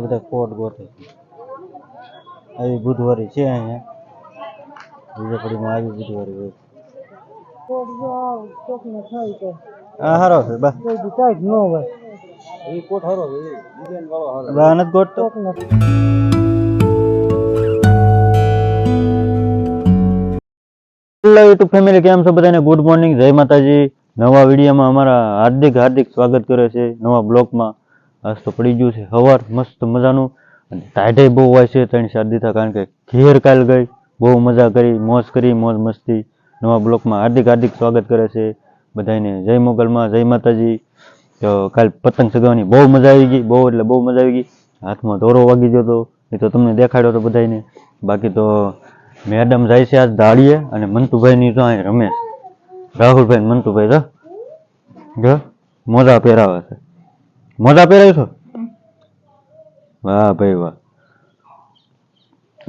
બધા કોટ ગોઠે આવી બુધવારી છે અહીંયા. બીજા આવી બુધવારી હોય. છે ગુડ મોર્નિંગ જય માતાજી. નવા વિડીયોમાં અમારા હાર્દિક હાર્દિક સ્વાગત કરે છે. નવા બ્લોગમાં. આજ તો પડી ગયું છે. હવાર, મસ્ત મજાનું. અને ટાઢે બહુ હોય છે ત્રણ, ચાર દીધા કારણ કે ઘેર કાલ ગઈ, બહુ મજા કરી, મોજ કરી, મોજ મસ્તી. નવા બ્લોકમાં હાર્દિક હાર્દિક સ્વાગત કરે છે. બધાને જય મોગલમાં, જય માતાજી. તો કાલ પતંગ સગાવવાની બહુ મજા આવી ગઈ, બહુ એટલે બહુ મજા આવી ગઈ. હાથમાં દોરો વાગી ગયો હતો. એ તો તમને દેખાડ્યો હતો બધાને બાકી તો મેડમ જાય છે આજ દાડીએ અને મંતુભાઈની તો અહીં રમેશ. રાહુલભાઈ મંતુભાઈ તો? મોજા પહેરાવે છે. મોજા પહેરાવી છો? વાહ ભાઈ વાહ.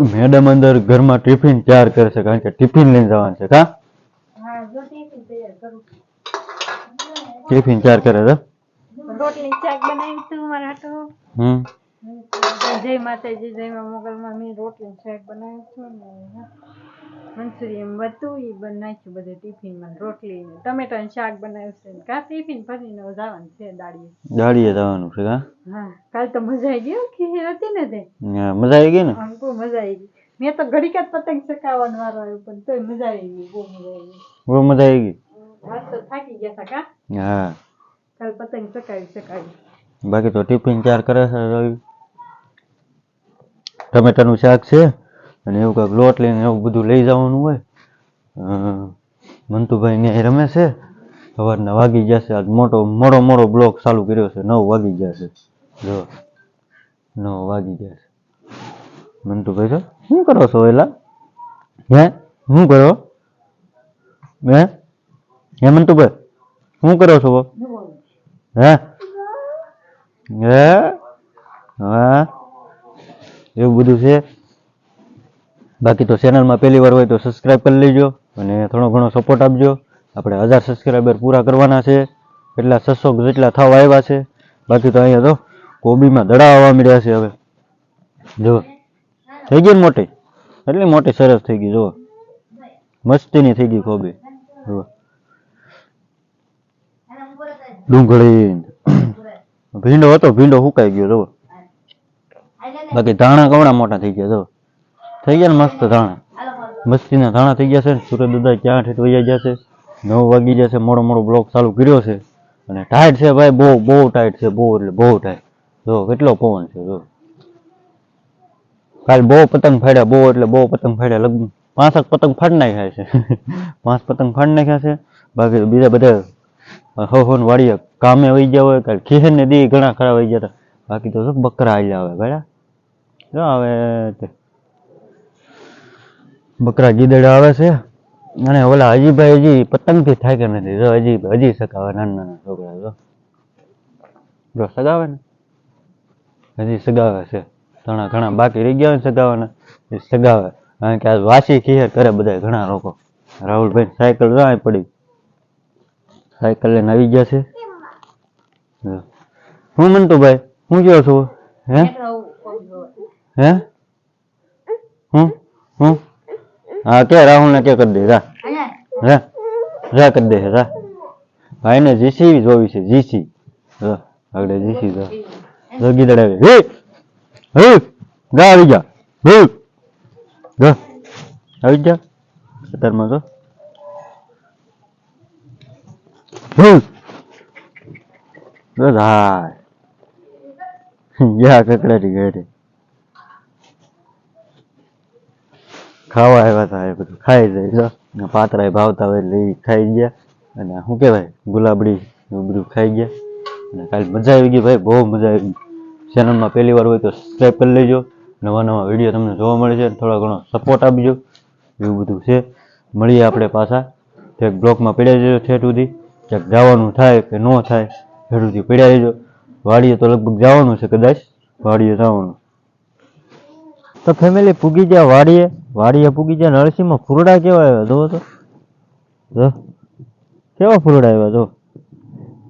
મેડમ અંદર ઘરમાં ટિફિન તૈયાર કરે છે કારણ કે ટિફિન લઈને જવાનું છે કા? ટિફિન તૈયાર કરે. છે? રોટલી શાક બનાવી છું મારા તો હમ. જય માતાજી જય મા મોગલમાં મેં રોટલી શાક બનાવ્યું હતું ને મંચુરિયન હતું એ બન નાખ્યું બધું ટિફિનમાં રોટલી ને ટમેટાનું શાક બનાવ્યું છે કા ટિફિન ભરીને જવાનું છે દાડીએ દાડીએ જવાનું છે કા? હા કાલ તો મજા આવી ગઈ ખીર હતી ને તે. મજા આવી ગઈ ને? બહુ મજા આવી ગઈ. મેં તો ઘડીક જ પતંગ ચકાવવાનો વારો આવ્યો પણ તોય મજા આવી ગઈ બહુ મજા આવી ગઈ. બહુ મજા આવી ગઈ? આજ તો થાકી ગયા હતા કા? હા. કાલ પતંગ ચકાવી ચકાવી બાકી તો ટિફિન ચાર કરે છે રવિ. ટમેટાનું શાક છે? અને એવું કાંઈક લોટ લઈને એવું બધું લઈ જવાનું હોય. મંતુભાઈ ને રમે છે. સવારના વાગી જશે આજ મોટો, મોડો મોડો બ્લોક ચાલુ કર્યો છે. નવ વાગી જશે જો, નવ વાગી જશે મંતુભાઈ તો શું કરો છો એલા હે? શું કરો? હે? હે મંતુભાઈ? શું કરો છો? હે? હે? હા? એવું બધું છે? બાકી તો ચેનલમાં પહેલી વાર હોય તો સબસ્ક્રાઈબ કરી લેજો અને થોડો ઘણો સપોર્ટ આપજો. આપણે હજાર સબસ્ક્રાઈબર પૂરા કરવાના છે. એટલા છસો જેટલા થવા આવ્યા છે. બાકી તો અહીંયા તો કોબીમાં દડા આવવા મળ્યા છે હવે. જો થઈ ગઈ ને મોટી? એટલી મોટી સરસ થઈ ગઈ જો મસ્તીની થઈ ગઈ કોબી. જો ડુંગળી. ભીંડો હતો, ભીંડો સુકાઈ ગયો જો બાકી ધાણા કવડા મોટા થઈ ગયા જો થઈ ગયા મસ્ત ધાણા. મસ્તીના ધાણા થઈ ગયા છે. ને સુરત દાદા ક્યાં ઠેઠ વૈયા ગયા છે? નવ વાગી જશે મોડો મોડો બ્લોક ચાલુ કર્યો છે. અને ટાઈટ છે ભાઈ, બહુ બહુ ટાઈટ છે, બહુ એટલે બહુ ટાઈટ જો, કેટલો પવન છે, જો. કાલ બહુ પતંગ ફાડ્યા, બહુ એટલે બહુ પતંગ ફાડ્યા. લગભગ પાંસઠ પતંગ ફાડી નાખ્યા છે. પાંચ પતંગ ફાડી નાખ્યા છે. બાકી બીજા બધા હો હો વાળીએ કામે વહી ગયા હોય, કાલ ખીહર ને દી ઘણા ખરા વહી ગયા હતા. બાકી તો શું બકરા આવી આવે ભાડા જો આવે બકરા ગીદડા આવે છે અને ઓલા હજીભાઈ હજી પતંગથી કે નથી. જો હજી હજી સગાવે નાના નાના છોકરા જો. જો સગાવે ને? હજી સગાવે છે. ઘણા ઘણા બાકી રહી ગયા હોય ને સગાવાના એ સગાવે. કારણ કે આ વાસી ખીહર કરે બધા ઘણા લોકો. રાહુલભાઈ સાયકલ રાય પડી. સાયકલ લઈને આવી ગયા છે. હું મનતો ભાઈ હું કયો છું? હે? હે? હું? હું? હા કે રાહુલ ને કે કરી દે રા રા રા કરી દે રા ભાઈ ને જીસી જોવી છે જીસી જો આગળ જીસી જો જો ગીદડ આવે હે હે ગા આવી જા હે ગા આવી જા અત્યારમાં તો હે બસ હા યા કકડાટી ઘરે ખાવા આવ્યા હતા એ બધું ખાઈ જાય ને પાતરા ભાવતા હોય એટલે એ ખાઈ ગયા. અને શું કહેવાય? ગુલાબડી એવું બધું ખાઈ ગયા. અને કાલે મજા આવી ગઈ ભાઈ, બહુ મજા આવી ગઈ. ચેનલમાં પહેલી વાર હોય તો સબસ્ક્રાઈબ કરી લેજો. નવા નવા વીડિયો તમને જોવા મળે છે. થોડો ઘણો સપોર્ટ આપજો. એવું બધું છે. મળીએ આપણે પાછા. એક બ્લોકમાં પડ્યા જજો ઠેઠ સુધી. ક્યાંક જવાનું થાય કે ન થાય, ઠેઠ સુધી પડ્યા જજો. વાડીએ તો લગભગ જવાનું છે કદાચ. વાડીએ જવાનું. તો ફેમિલી પૂગી ગયા, વાડીએ. વાડીએ પૂગી ગયા, નરસિંહમાં ફૂરડા કેવા આવ્યા જોવો તો. જો. કેવા ફૂરડા આવ્યા, જો.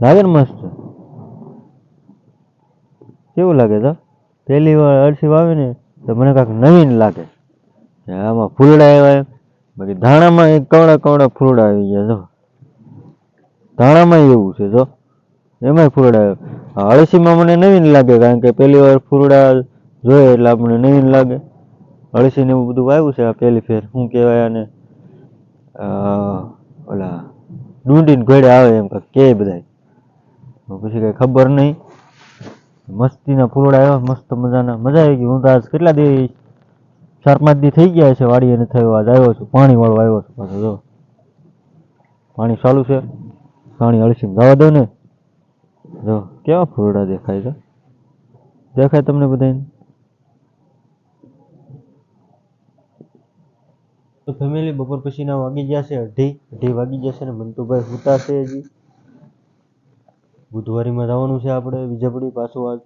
લાગે ને મસ્ત? કેવું લાગે તો પહેલી વાર અળસી વાવે ને તો મને કાંઈક નવીન લાગે. આમાં ફૂલડા આવ્યા એમ. બાકી ધાણામાં એક કવડા કવડા ફૂલડા આવી ગયા, જો. ધાણામાં એવું છે, જો. એમાંય ફૂલડા આવ્યા. અળસીમાં મને નવીન લાગે, કારણ કે પહેલી વાર ફૂલડા જોઈએ એટલે આપણને નહીં લાગે. અળસી ને એવું બધું વાવ્યું છે આ પહેલી ફેર. શું કહેવાય આને? ઓલા ડુંડીને ઘોડે આવે એમ કે બધાય. પછી કઈ ખબર નહીં. મસ્તીના ફૂલડા આવ્યા, મસ્ત મજાના. મજા આવી ગઈ. હું તો આજ કેટલા દી, ચાર પાંચ દી થઈ ગયા છે વાડીએ ને થયો આજ આવ્યો છું. પાણી વાળો આવ્યો છું પાછો, જો. પાણી ચાલુ છે. પાણી અળસીને જવા દો ને. જો, કેવા ફૂલડા દેખાય છે? દેખાય તમને બધાને તો ફેમિલી બપોર પછીના વાગી ગયા અઢી અઢી વાગી જશે ને મંતુભાઈ સૂતા છે હજી. બુધવારીમાં જવાનું છે આપણે વિજાપડી પાછું આજ.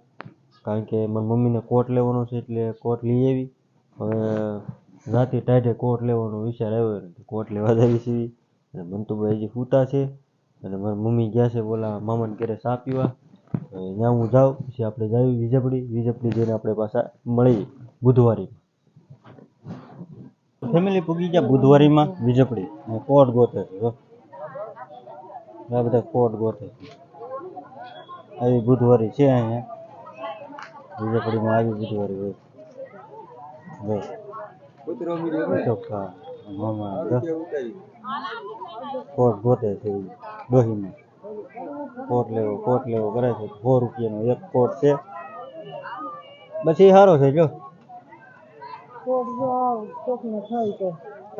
કારણ કે મારી મમ્મીને કોટ લેવાનો છે એટલે કોટ લઈ આવી. હવે રાતે ટાઈટે કોટ લેવાનો વિચાર આવ્યો કોટ લેવા જવી છે. અને મંતુભાઈ હજી સૂતા છે. અને મારી મમ્મી ગયા છે બોલા, મામાને ઘરે ચા પીવા. ત્યાં હું જાઉં, પછી આપણે જાવી વિજાપુરી વિજાપુરી જઈને આપણે પાછા મળીએ બુધવારી ફેમિલી પૂગી ગયા બુધવારીમાં વિજપડી. ને કોટ ગોતે. છે જો. આ બધા કોટ ગોતે. છે આવી બુધવારી છે અહીંયા. વિજપડીમાં આવી બુધવારી હોય. જો. કૂતરો મીડિયો ને ચોખ્ખા મામા, જો. કે ઉતારી કોટ ગોતે છે ઈ ડોહીમાં કોટ લેવો કોટ લેવો કરે છે. સો રૂપિયાનો એક કોટ છે. બસ એ સારો છે, જો.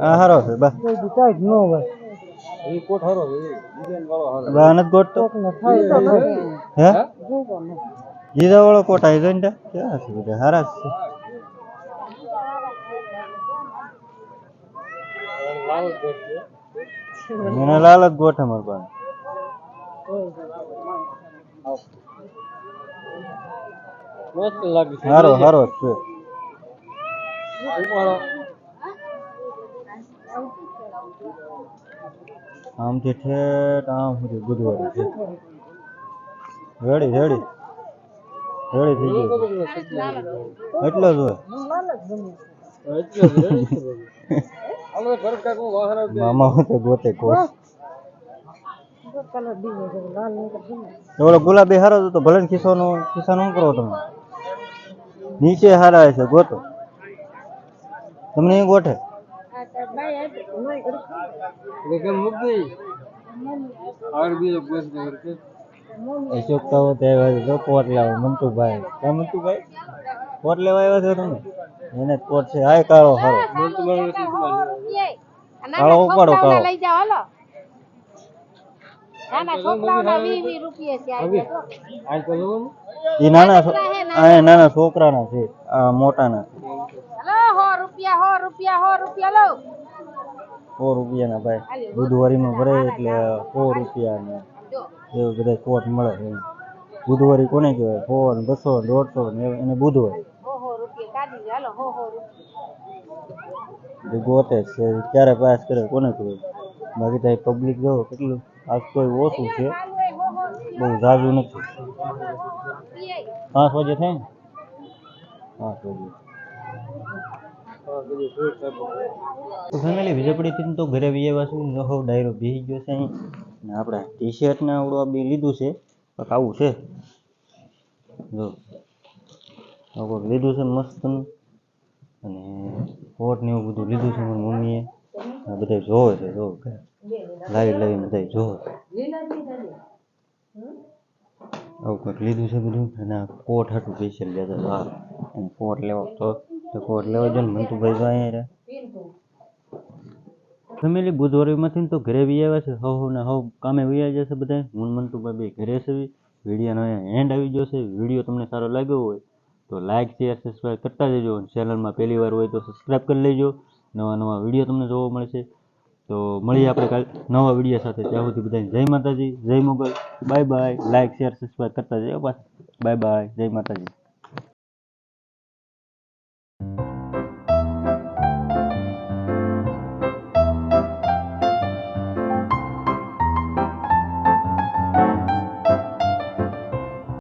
હારો હારો કોટ ગયો ને ક્યાં છે હારા છે. લાલ જ ગોઠ મારી પાસે હારો હારો છે. ઉપાડો આમથી ઠેઠ આમ સુધી બુધવારી છે રેડી રેડી રેડી થઈ ગયું એટલો જ હોય આપણે ઘર કાંઈક હું વાહન આપે. મામા હું તો ગોતે કોટ ઓલો ગુલાબી હારો હતો તો ભલે ને ખિસ્સાનો ખિસ્સાનો શું કરો તમે નીચે હારા છે ગોતો તમને એ ગોઠે એટલે કેમ મૂક દઈ આગળ બીજો બેસ દે ઘર કે અશોક તો તે તો કોટ લાવો મંતુભાઈ કેમ મંતુભાઈ કોટ લેવા આવ્યા છો તમે એને જ કોટ છે હાય કાળો હારો મન તો મારું નથી તમારે કાળો ઉપાડો કાળો લઈ જાઓ હાલો નાના છોકરાઓના વીસ વીસ રૂપિયા છે આજે તો. આજ તો જોવાનું એ નાના છો- આ એ નાના છોકરાના છે આ મોટાના સો રૂપિયા હો રૂપિયા હો રૂપિયા લો. સો રૂપિયાના ભાઈ. બુધવારીમાં ભરે એટલે સો રૂપિયાના. એવું બધા કોટ મળે છે બુધવારી કોને કહેવાય? સો ને બસો ને દોઢસો ને એને બુધવારી. હો હો હો હો ગોતે છે. ક્યારે પાસ કરે કોને કહેવાય બાકી તો પબ્લિક જો કેટલું. આજ કોઈ ઓછું છે. બહુ ઝાઝું નથી. પાંચ વાગે થાય ને? પાંચ વાગે હા બીજું ફ્રૂટ સાહેબ તો ફેમિલી વિજયપડીથી તો ઘરે વિજયવાસી નહો ડાયરો બેસી ગયો છે અહીં. આપણે ટી શર્ટ ને આવડું આ બી લીધું છે કંઈક આવું છે. જો લીધું છે મસ્તનું અને કોટ ને એવું બધું લીધું છે મારી મમ્મીએ. આ બધા જોવે છે, જો લાવી લાવીને બધા જોવે આવું કંઈક લીધું છે બધું. અને આ કોટ હતું સ્પેશિયલ લેતા કોટ લેવો તો તો કોટ લેવા જો ને મંતુભાઈ જો અહીંયા રહ્યા ફેમિલી બુધવારીમાંથી તો ઘરે બી આવ્યા છે, હવ હવ ને હવ કામે વયા જશે બધા હું ને મંતુભાઈ બે ઘરે છે વિડીયોનો અહીંયા એન્ડ આવી ગયો છે. વીડિયો તમને સારો લાગ્યો હોય તો લાઇક શેર સબસ્ક્રાઈબ કરતા જજો. ચેનલમાં પહેલી વાર હોય તો સબસ્ક્રાઈબ કરી લેજો. નવા નવા વીડિયો તમને જોવા મળશે. તો મળીએ આપણે કાલ નવા વીડિયો સાથે. ત્યાં સુધી બધાને જય માતાજી, જય Mogal. Bye bye like share subscribe કરતા જજો. બસ. બાય બાય જય માતાજી.